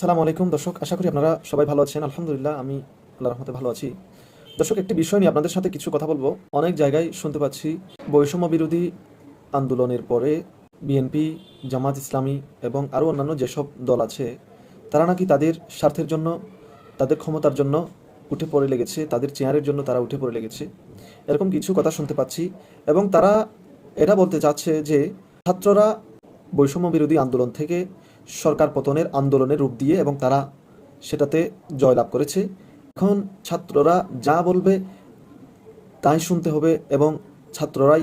আসসালামু আলাইকুম। দর্শক, আশা করি আপনারা সবাই ভালো আছেন। আলহামদুলিল্লাহ, আমি আল্লাহ রহমতে ভালো আছি। দর্শক, একটি বিষয় নিয়ে আপনাদের সাথে কিছু কথা বলব। অনেক জায়গায় শুনতে পাচ্ছি, বৈষম্য বিরোধী আন্দোলনের পরে বিএনপি, জামাত ইসলামী এবং আরও অন্যান্য যেসব দল আছে, তারা নাকি তাদের স্বার্থের জন্য, তাদের ক্ষমতার জন্য উঠে পড়ে লেগেছে, তাদের চেয়ারের জন্য তারা উঠে পড়ে লেগেছে, এরকম কিছু কথা শুনতে পাচ্ছি এবং তারা এটা বলতে চাচ্ছে যে ছাত্ররা বৈষম্য বিরোধী আন্দোলন থেকে সরকার পতনের আন্দোলনের রূপ দিয়ে এবং তারা সেটাতে জয়লাভ করেছে। এখন ছাত্ররা যা বলবে তাই শুনতে হবে এবং ছাত্ররাই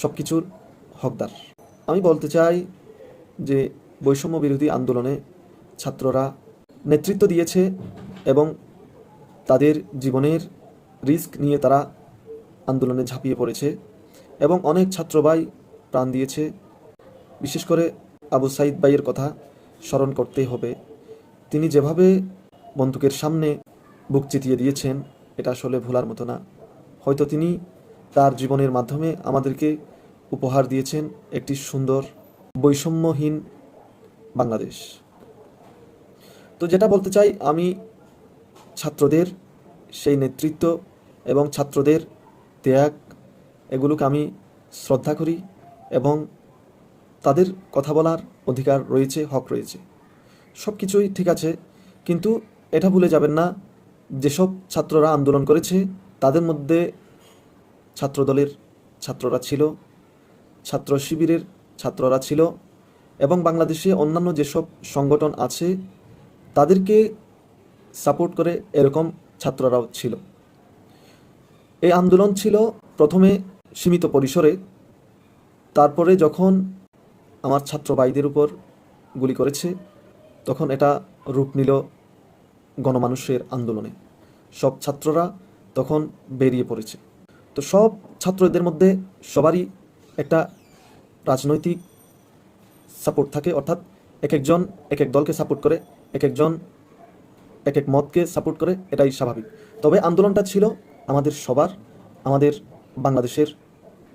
সব কিছুর হকদার। আমি বলতে চাই যে বৈষম্য বিরোধী আন্দোলনে ছাত্ররা নেতৃত্ব দিয়েছে এবং তাদের জীবনের রিস্ক নিয়ে তারা আন্দোলনে ঝাঁপিয়ে পড়েছে এবং অনেক ছাত্রভাই প্রাণ দিয়েছে। বিশেষ করে আবু সাইদ ভাইয়ের কথা স্মরণ করতেই হবে। তিনি যেভাবে বন্দুকের সামনে বুক চিতিয়ে দিয়েছেন, এটা আসলে ভোলার মতো না। হয়তো তিনি তার জীবনের মাধ্যমে আমাদেরকে উপহার দিয়েছেন একটি সুন্দর, বৈষম্যহীন বাংলাদেশ। তো যেটা বলতে চাই, আমি ছাত্রদের সেই নেতৃত্ব এবং ছাত্রদের ত্যাগ, এগুলোকে আমি শ্রদ্ধা করি এবং তাদের কথা বলার অধিকার রয়েছে, হক রয়েছে। সব কিছুই ঠিক আছে, কিন্তু এটা ভুলে যাবেন না, যেসব ছাত্ররা আন্দোলন করেছে, তাদের মধ্যে ছাত্রদলের ছাত্ররা ছিল, ছাত্র শিবিরের ছাত্ররা ছিল, এবং বাংলাদেশে অন্যান্য যেসব সংগঠন আছে, তাদেরকে সাপোর্ট করে এরকম ছাত্ররাও ছিল। এই আন্দোলন ছিল প্রথমে সীমিত পরিসরে, তারপরে যখন আমার ছাত্র ভাইদের উপর গুলি করেছে। তখন এটা রূপ নিল গণমানুষের আন্দোলনে। সব ছাত্ররা তখন বেরিয়ে পড়েছে। তো সব ছাত্রদের মধ্যে সবারই একটা রাজনৈতিক সাপোর্ট থাকে। অর্থাৎ এক একজন এক এক দলকে সাপোর্ট করে, এক একজন এক এক মতকে সাপোর্ট করে, এটাই স্বাভাবিক। তবে আন্দোলনটা ছিল আমাদের সবার, আমাদের বাংলাদেশের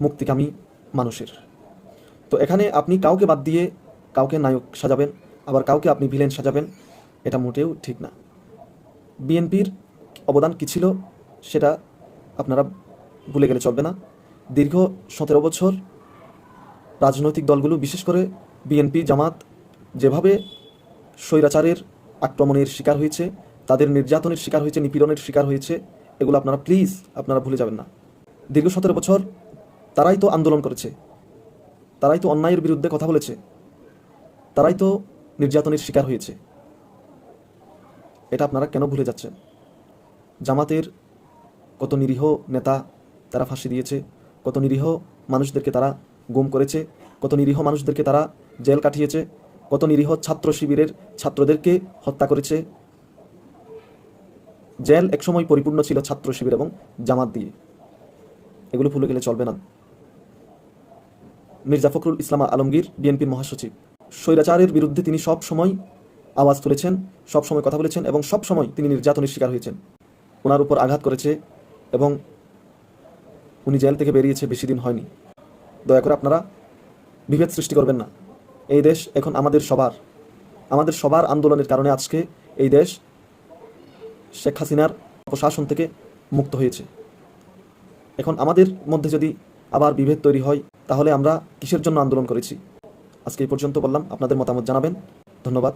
মুক্তিকামী মানুষের। তো এখানে আপনি কাউকে বাদ দিয়ে কাউকে নায়ক সাজাবেন, আবার কাউকে আপনি ভিলেন সাজাবেন, এটা মোটেও ঠিক না। বিএনপির অবদান কী ছিল সেটা আপনারা ভুলে গেলে চলবে না। দীর্ঘ সতেরো বছর রাজনৈতিক দলগুলো, বিশেষ করে বিএনপি জামাত, যেভাবে স্বৈরাচারের আক্রমণের শিকার হয়েছে, তাদের নির্যাতনের শিকার হয়েছে, নিপীড়নের শিকার হয়েছে, এগুলো আপনারা প্লিজ আপনারা ভুলে যাবেন না। দীর্ঘ সতেরো বছর তারাই তো আন্দোলন করেছে। তারাই তো অন্যায়ের বিরুদ্ধে কথা বলেছে। তারাই তো নির্যাতনের শিকার হয়েছে। এটা আপনারা কেন ভুলে যাচ্ছেন? জামাতের কত নিরীহ নেতা তারা ফাঁসি দিয়েছে, কত নিরীহ মানুষদেরকে তারা গুম করেছে, কত নিরীহ মানুষদেরকে তারা জেল কাটিয়েছে, কত নিরীহ ছাত্র শিবিরের ছাত্রদেরকে হত্যা করেছে। জেল একসময় পরিপূর্ণ ছিল ছাত্র শিবির এবং জামাত দিয়ে। এগুলো ভুলে গেলে চলবে না। মির্জা ফখরুল ইসলাম আলমগীর, বিএনপির মহাসচিব। স্বৈরাচারের বিরুদ্ধে তিনি সব সময় আওয়াজ তুলেছেন, সব সময় কথা বলেছেন এবং সব সময় তিনি নির্যাতনের শিকার হয়েছেন। ওনার উপর আঘাত করেছে এবং উনি জেল থেকে বেরিয়েছে, বেশি দিন হয়নি। দয়া করে আপনারা বিভেদ সৃষ্টি করবেন না। এই দেশ এখন আমাদের সবার। আমাদের সবার আন্দোলনের কারণে আজকে এই দেশ শেখ হাসিনার প্রশাসন থেকে মুক্ত হয়েছে। এখন আমাদের মধ্যে যদি আবার বিভেদ তৈরি হয় তাহলে আমরা কিসের জন্য আন্দোলন করেছি? আজকে এই পর্যন্ত বললাম, আপনাদের মতামত জানাবেন। ধন্যবাদ।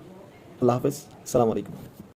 আল্লাহ হাফেজ। সালাম আলাইকুম।